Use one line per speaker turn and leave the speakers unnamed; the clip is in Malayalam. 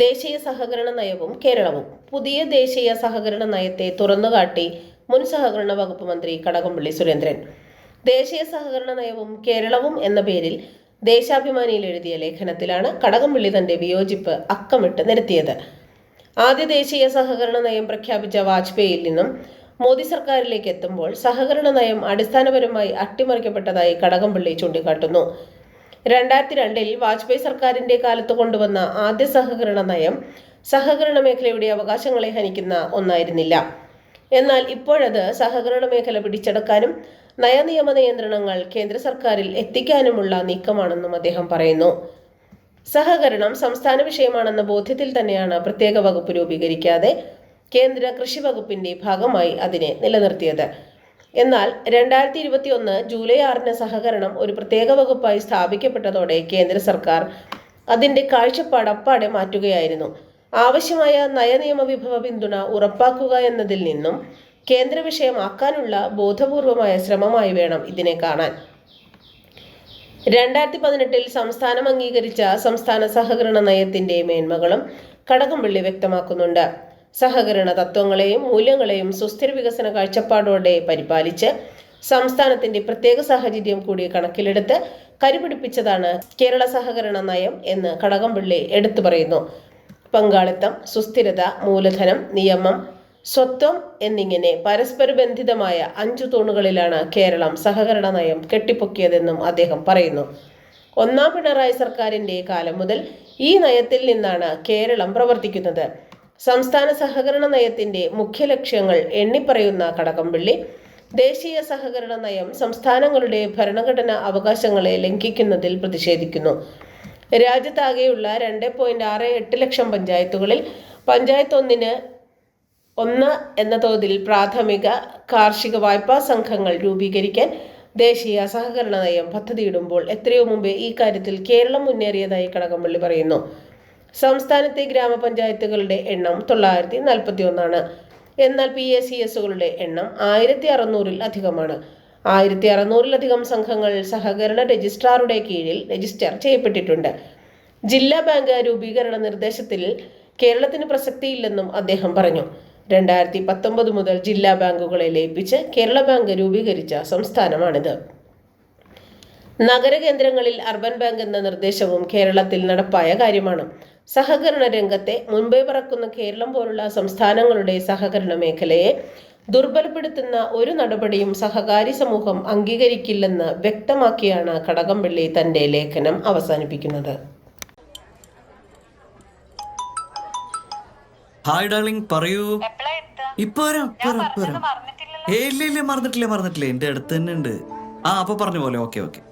ദേശീയ സഹകരണ നയവും കേരളവും. പുതിയ ദേശീയ സഹകരണ നയത്തെ തുറന്നുകാട്ടി മുൻ സഹകരണ വകുപ്പ് മന്ത്രി കടകംപള്ളി സുരേന്ദ്രൻ. ദേശീയ സഹകരണ നയവും കേരളവും എന്ന പേരിൽ ദേശാഭിമാനിയിൽ എഴുതിയ ലേഖനത്തിലാണ് കടകംപള്ളി തന്റെ വിയോജിപ്പ് അക്കമിട്ട് നിരത്തിയത്. ആദ്യ ദേശീയ സഹകരണ നയം പ്രഖ്യാപിച്ച വാജ്പേയിൽ നിന്നും മോദി സർക്കാരിലേക്ക് എത്തുമ്പോൾ സഹകരണ നയം അടിസ്ഥാനപരമായി അട്ടിമറിക്കപ്പെട്ടതായി കടകംപള്ളി ചൂണ്ടിക്കാട്ടുന്നു. രണ്ടായിരത്തി രണ്ടിൽ വാജ്പേയി സർക്കാരിന്റെ കാലത്ത് കൊണ്ടുവന്ന ആദ്യ സഹകരണ നയം സഹകരണ മേഖലയുടെ അവകാശങ്ങളെ ഹനിക്കുന്ന ഒന്നായിരുന്നില്ല. എന്നാൽ ഇപ്പോഴത് സഹകരണ മേഖല പിടിച്ചെടുക്കാനും നയനിയമ നിയന്ത്രണങ്ങൾ കേന്ദ്ര സർക്കാരിൽ എത്തിക്കാനുമുള്ള നീക്കമാണെന്നും അദ്ദേഹം പറയുന്നു. സഹകരണം സംസ്ഥാന വിഷയമാണെന്ന ബോധ്യത്തിൽ തന്നെയാണ് പ്രത്യേക വകുപ്പ് രൂപീകരിക്കാതെ കേന്ദ്ര കൃഷി വകുപ്പിന്റെ ഭാഗമായി അതിനെ നിലനിർത്തിയത്. എന്നാൽ രണ്ടായിരത്തി ഇരുപത്തി ഒന്ന് ജൂലൈ ആറിന് സഹകരണം ഒരു പ്രത്യേക വകുപ്പായി സ്ഥാപിക്കപ്പെട്ടതോടെ കേന്ദ്ര സർക്കാർ അതിന്റെ കാഴ്ചപ്പാട് അപ്പാടെ മാറ്റുകയായിരുന്നു. ആവശ്യമായ നയനിയമ വിഭവ പിന്തുണ ഉറപ്പാക്കുക എന്നതിൽ നിന്നും കേന്ദ്ര വിഷയമാക്കാനുള്ള ബോധപൂർവമായ ശ്രമമായി വേണം ഇതിനെ കാണാൻ. രണ്ടായിരത്തി പതിനെട്ടിൽ സംസ്ഥാനം അംഗീകരിച്ച സംസ്ഥാന സഹകരണ നയത്തിന്റെ മേന്മകളും കടകംപള്ളി വ്യക്തമാക്കുന്നുണ്ട്. സഹകരണ തത്വങ്ങളെയും മൂല്യങ്ങളെയും സുസ്ഥിര വികസന കാഴ്ചപ്പാടോടെ പരിപാലിച്ച് സംസ്ഥാനത്തിന്റെ പ്രത്യേക സാഹചര്യം കൂടി കണക്കിലെടുത്ത് കരുപിടിപ്പിച്ചതാണ് കേരള സഹകരണ നയം എന്ന് കടകംപള്ളി എടുത്തു പറയുന്നു. പങ്കാളിത്തം സുസ്ഥിരത മൂലധനം നിയമം സ്വത്വം എന്നിങ്ങനെ പരസ്പര ബന്ധിതമായ അഞ്ചു തൂണുകളിലാണ് കേരളം സഹകരണ നയം കെട്ടിപ്പൊക്കിയതെന്നും അദ്ദേഹം പറയുന്നു. ഒന്നാം പിണറായി സർക്കാരിന്റെ കാലം മുതൽ ഈ നയത്തിൽ നിന്നാണ് കേരളം പ്രവർത്തിക്കുന്നത്. സംസ്ഥാന സഹകരണ നയത്തിന്റെ മുഖ്യ ലക്ഷ്യങ്ങൾ എണ്ണിപ്പറയുന്ന കടകംപള്ളി ദേശീയ സഹകരണ നയം സംസ്ഥാനങ്ങളുടെ ഭരണഘടനാ അവകാശങ്ങളെ ലംഘിക്കുന്നതിൽ പ്രതിഷേധിക്കുന്നു. രാജ്യത്താകെയുള്ള രണ്ട് പോയിന്റ് ആറ് എട്ട് ലക്ഷം പഞ്ചായത്തുകളിൽ പഞ്ചായത്ത് ഒന്നിന് ഒന്ന് എന്ന തോതിൽ പ്രാഥമിക കാർഷിക വായ്പാ സംഘങ്ങൾ രൂപീകരിക്കാൻ ദേശീയ സഹകരണ നയം പദ്ധതിയിടുമ്പോൾ എത്രയോ മുമ്പേ ഈ കാര്യത്തിൽ കേരളം മുന്നേറിയതായി കടകംപള്ളി പറയുന്നു. സംസ്ഥാനത്തെ ഗ്രാമപഞ്ചായത്തുകളുടെ എണ്ണം തൊള്ളായിരത്തി നാൽപ്പത്തി ഒന്നാണ് എന്നാൽ പി എസ് സി എസുകളുടെ എണ്ണം ആയിരത്തി അറുന്നൂറിൽ അധികമാണ്. ആയിരത്തി അറുന്നൂറിലധികം സംഘങ്ങൾ സഹകരണ രജിസ്ട്രാറുടെ കീഴിൽ രജിസ്റ്റർ ചെയ്യപ്പെട്ടിട്ടുണ്ട്. ജില്ലാ ബാങ്ക് രൂപീകരണ നിർദ്ദേശത്തിൽ കേരളത്തിന് പ്രസക്തിയില്ലെന്നും അദ്ദേഹം പറഞ്ഞു. രണ്ടായിരത്തി പത്തൊമ്പത് മുതൽ ജില്ലാ ബാങ്കുകളെ ലയിപ്പിച്ച് കേരള ബാങ്ക് രൂപീകരിച്ച സംസ്ഥാനമാണിത്. നഗരകേന്ദ്രങ്ങളിൽ അർബൻ ബാങ്ക് എന്ന നിർദ്ദേശവും കേരളത്തിൽ നടപ്പായ കാര്യമാണ്. സഹകരണ രംഗത്തെ മുൻപേ പറക്കുന്ന കേരളം പോലുള്ള സംസ്ഥാനങ്ങളുടെ സഹകരണ മേഖലയെ ദുർബലപ്പെടുത്തുന്ന ഒരു നടപടിയും സഹകാരി സമൂഹം അംഗീകരിക്കില്ലെന്ന് വ്യക്തമാക്കിയാണ് കടകംപള്ളി തന്റെ ലേഖനം അവസാനിപ്പിക്കുന്നത്.
ഹായ് ഡാർലിംഗ് പറയൂ? ഇപ്പൊ ഇല്ല മറന്നിട്ടില്ല മറന്നിട്ടില്ല. എന്റെ അടുത്ത് തന്നെ ഉണ്ട്. ആ അപ്പൊ പറഞ്ഞ പോലെ. Okay okay.